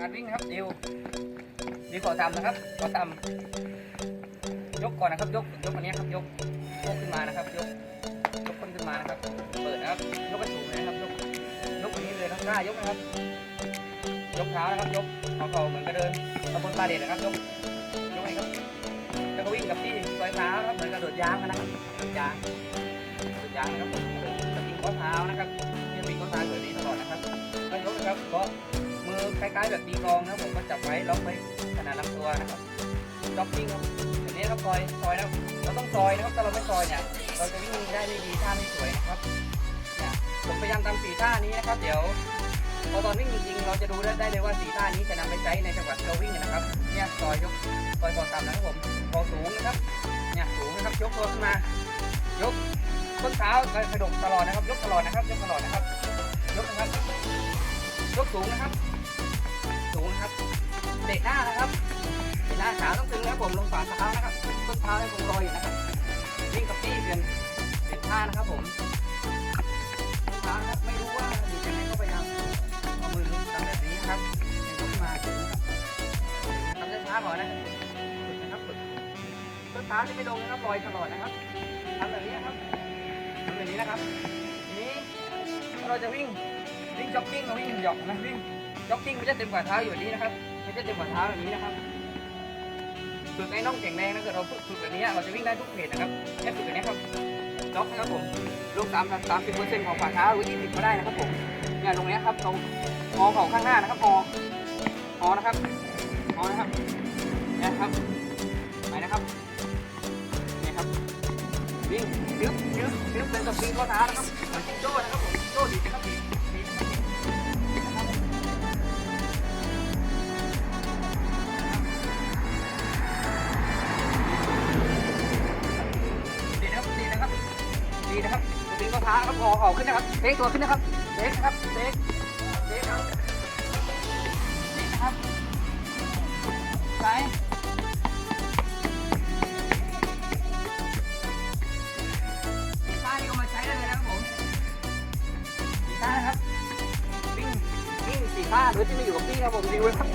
การวิ่งนะครับดิวดิวขอทำนะครับขอทำยกก่อนนะครับ ยกยกอันนี้ครับยกยกขึ้นมานะครับ ยกยกคนขึ้นมานะครับ เปิดนะครับ ยกไปสูงนะครับ ยกยกอันนี้เลยครับกล้ายกนะครับ ยกเท้านะครับ ยกเอาเข่าเหมือนกระเดินตะบนปลาเด็ดนะครับ ยกยกให้ครับแล้วก็วิ่งกับที่ซอยเท้าครับเหมือนกระโดดยางนะครับโดดยางโดดยางนะครับผมสปริงข้อเท้านะครับยืนปีนข้อเท้าแบบนี้ตลอดนะครับก็ยกนะครับก็ คล้ายๆแบบตีกลองนะผมก็จับไว้ล็อกไว้ขนาดลำตัวนะครับจ็อกกิ้งครับอันนี้ครับซอยซอยนะเราต้องซอยนะครับถ้าเราไม่ซอยเนี่ยเราจะวิ่งได้ไม่ดีท่าไม่สวยนะครับเนี่ยผมพยายามทำสีท่านี้นะครับ เดี๋ยวพอตอนวิ่งจริงๆ เราจะดูได้เลยว่าสีท่านี้จะนำไปใช้ในจังหวะที่เราวิ่งนะครับเนี่ยซอยยกซอยคอต่ำนะครับผมคอสูงนะครับเนี่ยสูงนะครับยกตัวขึ้นมายกต้นเท้ากระดกตลอดนะครับ ยกตลอดนะครับยกตลอดนะครับยกนะครับ ยกสูงนะครับ สูงนะครับเตะหน้านะครับเตะหน้าขาต้องตึงนะครับผมลงฝ่าเท้านะครับต้นเท้าให้คงลอยอยู่นะครับวิ่งกับที่เปลี่ยนเปลี่ยนท่านะครับผมต้นเท้าครับไม่รู้ว่าอยู่ยังไงก็พยายามเอามือทำแบบนี้นะครับยกมาถึงนะครับทำช้าๆก่อนนะครับฝึกนะครับฝึกต้นเท้าที่ไม่ลงนะครับลอยตลอดนะครับทำแบบนี้นะครับทำแบบนี้นะครับนี้เราจะวิ่ง จ็อกกิ้งเราวิ่งหยอกนะวิ่งจ็อกกิ้งม่ใช่เต็มกว่าเท้าอยู่นี้นะครับม่ใช่เต็มกว่าเท้าแบบนี้นะครับฝึกให้น้องแข็งแรงนะเกิดเราฝึกฝึกแบบนี้เราจะวิ่งได้ทุกเพจนะครับแค่ฝึกแบบนี้ครับจ็อกนะครับผมลูกสามสามสิบเปอร์เซ็นต์ของฝ่าเท้าหรือยี่สิบก็ได้นะครับผมเนี่ยตรงนี้ครับตรงงอของข้างหน้านะครับงองอนะครับงอนะครับเนี่ยครับไปนะครับเนี่ยครับวิ่งยึบยึบยึบเป็นสปริงข้อเท้านะครับเหมือนจิงโจ้นะครับผมจิงโจ้ดีนะครับดีดีนะครับ นะครับตีก็ท้าครับงอเข่าขึ้นนะครับเทคตัวขึ้นนะครับเทคนะครับเทคเทคครับเทคนะครับซ้านี่เอามาใช้ได้เลยนะครับผมป้านะครับวิ่งวิ่งสีฟ้าหรือที่ม่อยู่กับพี่ครับผมดีเลยครับ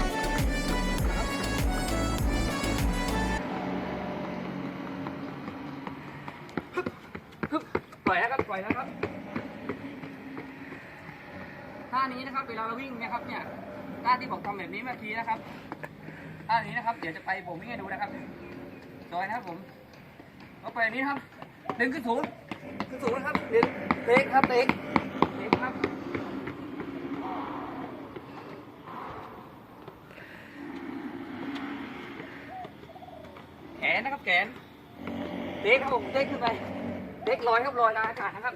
ปล่อยนะครับปล่อยนะครับท่านี้นะครับเวลาเราวิ่งเนะครับเนี่ยท่าที่ผมทำแบบนี้เมื่อกี้นะครับท่านี้นะครับเดี๋ยวจะไปผมวิ่งให้ดูนะครับซอยนะครับผมเอาไปแบบนี้ครับดึงขึ้นสูงขึ้นสูงนะครับดึงเตะครับเตะเตะครับแขนนะครับแขนเตะครับผมเตะขึ้นไป ลอยครับลอยในอากาศนะครับ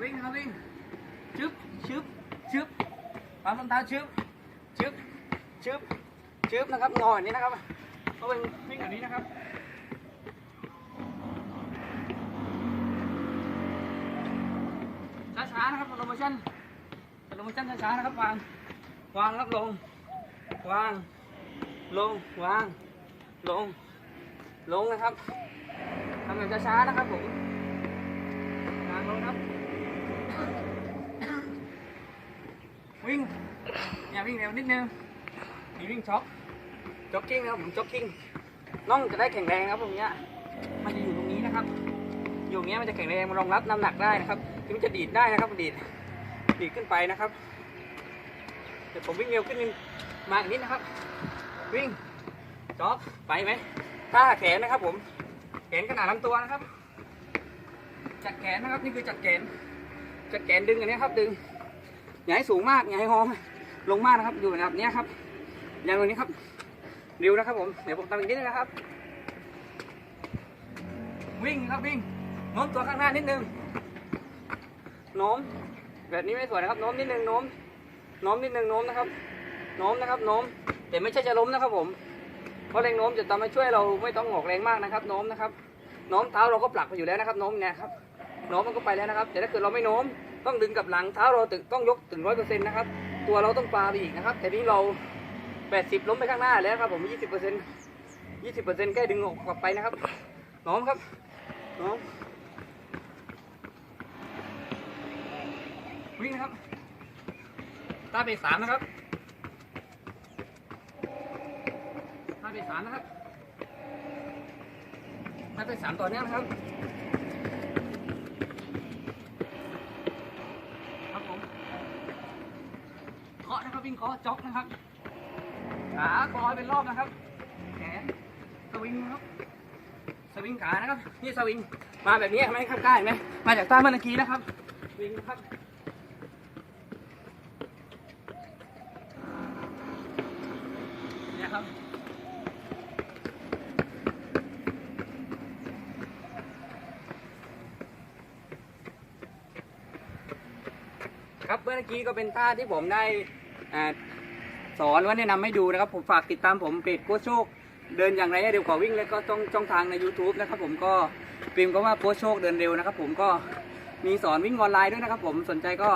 วิ่งครับวิ่งชึบชึบชึบปั๊มต้นเท้าชึบชึบชึบชึบนะครับงออย่างนี้นะครับก็เป็นวิ่งแบบนี้นะครับช้าๆนะครับโปรโมชั่นโปรโมชั่นช้าๆนะครับวางวางครับลง วาง ลง วาง ลง ลงนะครับทำแบบช้าๆนะครับผมวางลงครับ วิ่ง อย่าวิ่งเร็วนิดนึงมีวิ่งช็อปจ็อกกิ้งนะครับผมจ็อกกิ้ง น้องจะได้แข็งแรงนะครับตรงเนี้ยมันจะอยู่ตรงนี้นะครับ อยู่ตรงเนี้ยมันจะแข็งแรงมันรองรับน้ำหนักได้นะครับที่มันจะดีดได้นะครับดีดดีดขึ้นไปนะครับ ดี๋ยวผมวิ่งเร็วขึ้นมาอีกนิดนะครับ วิ่งจ็อกไปไหมท่าแขนนะครับ ผม แขนขนาดลำตัวนะครับ จัดแขนนะครับนี่คือจัดแขน จัดแขนดึงอันนี้ครับ ดึงอย่าให้สูงมากอย่าให้หอมลงมากนะครับอยู่แบบนี้ครับอย่างตรงนี้ครับเร็วนะครับ ผมเดี๋ยวผมทำอีกนิดนึงนะครับ วิ่งครับวิ่งโน้มตัวข้างหน้านิดนึงโน้มแบบนี้ไม่สวยนะครับโน้มนิดนึงโน้ม น้อมนิดนึงโน้มนะครับโน้มนะครับโน้มแต่ไม่ใช่จะล้มนะครับผมเพราะแรงโน้มจะทำให้ช่วยเราไม่ต้องออกแรงมากนะครับโน้มนะครับโน้มเท้าเราก็ปลักไปอยู่แล้วนะครับโน้มเนี่ยครับโน้มมันก็ไปแล้วนะครับ แต่ถ้าเกิดเราไม่โน้มต้องดึงกับหลังเท้าเราต้องยกถึงร้อยเปอร์เซ็นต์นะครับตัวเราต้องปลาไปอีกนะครับ แต่นี้เราแปดสิบล้มไปข้างหน้าแล้วครับผมยี่สิบเปอร์เซ็นต์ยี่สิบเปอร์เซ็นต์ใกล้ดึงออกกลับไปนะครับโน้มครับโน้มวิ่งนะครับ ท่าเบสามนะครับท่าเบสามนะครับท่าเบสามต่อเนื่องนะครับครับผมเคาะนะครับวิ่งเคาะจ็อกนะครับขาคอยเป็นรอบนะครับแขนสวิงนะครับสวิงขานะครับนี่สวิงมาแบบนี้ไหมครับกล้านไหมมาจากใต้เมื่อกี้นะครับสวิงครับ ครับเมื่อกี้ก็เป็นท่าที่ผมได้อสอนว่าแนะนำให้ดูนะครับ ผมฝากติดตามผมเกรดโค้ชโชค เดินอย่างไรให้เร็วกว่าวิ่ง แล้วก็ต้องช่องทางใน YouTube นะครับผมก็พิมพ์ก็ว่าโค้ชโชคเดินเร็วนะครับ ผมก็มีสอนวิ่งออนไลน์ด้วยนะครับ ผมสนใจก็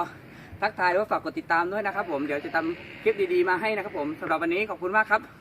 ทักทายหรือฝากกดติดตามด้วยนะครับ ผมเดี๋ยวจะทำคลิปดีๆมาให้นะครับ ผมสำหรับวันนี้ขอบคุณมากครับ